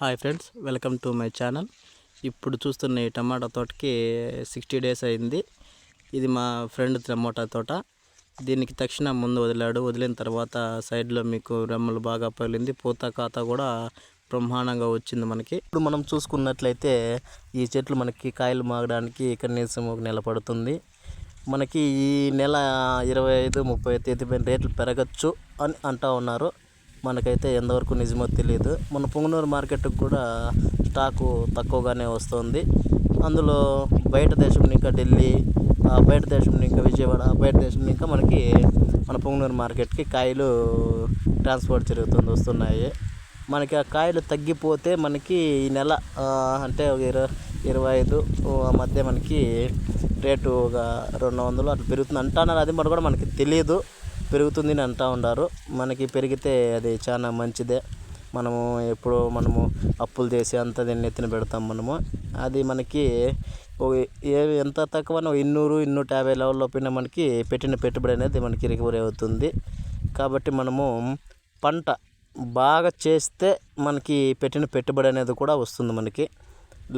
Hi friends welcome to my channel. ఇప్పుడు చూస్తున్న ఈ టమాటా తోటకి సిక్స్టీ డేస్ అయింది. ఇది మా ఫ్రెండ్ టమాటా తోట. దీనికి తక్షణ ముందు వదిలాడు. వదిలిన తర్వాత సైడ్లో మీకు రెమ్మలు బాగా పగిలింది. పూత కాత కూడా బ్రహ్మాండంగా వచ్చింది మనకి. ఇప్పుడు మనం చూసుకున్నట్లయితే ఈ చెట్లు మనకి కాయలు మాగడానికి కనీసం ఒక నెల పడుతుంది. మనకి ఈ నెల ఇరవై ఐదు ముప్పై తేదీ రేట్లు పెరగచ్చు అని అంటూ ఉన్నారు. మనకైతే ఎంతవరకు నిజమో తెలియదు మన పొంగనూరు మార్కెట్కి కూడా స్టాకు తక్కువగానే వస్తుంది. అందులో బయట దేశం ఇంకా ఢిల్లీ బయట దేశం ఇంకా విజయవాడ బయట దేశం ఇంకా మనకి మన పొంగనూరు మార్కెట్కి కాయలు ట్రాన్స్పోర్ట్ జరుగుతుంది వస్తున్నాయి. మనకి ఆ కాయలు తగ్గిపోతే మనకి ఈ నెల అంటే ఒక ఇరవై ఇరవై ఐదు ఆ మధ్య మనకి రేటు ఒక రెండు వందలు అట్లా పెరుగుతుంది అంటున్నారు అది మరి కూడా మనకి తెలియదు పెరుగుతుంది అని అంటూ ఉన్నారు మనకి పెరిగితే అది చాలా మంచిదే. మనము ఎప్పుడు మనము అప్పులు చేసి అంత దీన్ని ఎత్తిన పెడతాం మనము. అది మనకి ఓ ఏ ఎంత తక్కువ ఇన్నూరు ఇన్నూట యాభై లెవెల్లో పైన మనకి పెట్టిన పెట్టుబడి అనేది మనకి రికవరీ అవుతుంది. కాబట్టి మనము పంట బాగా చేస్తే మనకి పెట్టిన పెట్టుబడి అనేది కూడా వస్తుంది మనకి.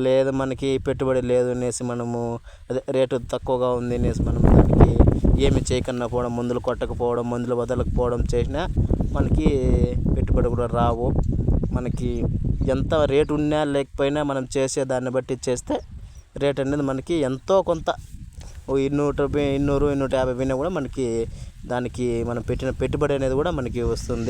లేదు మనకి పెట్టుబడి లేదు అనేసి మనము అదే రేటు తక్కువగా ఉంది అనేసి మనం దానికి ఏమి చేయకుండా పోవడం మందులు కొట్టకపోవడం మందులు వదలకపోవడం చేసినా మనకి పెట్టుబడి కూడా రావు. మనకి ఎంత రేటు ఉన్నా లేకపోయినా మనం చేసే దాన్ని బట్టి చేస్తే రేట్ అనేది మనకి ఎంతో కొంత. ఓ ఇన్నూట ఇన్నూరు ఇన్నూట యాభై పోయినా కూడా మనకి దానికి మనం పెట్టిన పెట్టుబడి అనేది కూడా మనకి వస్తుంది.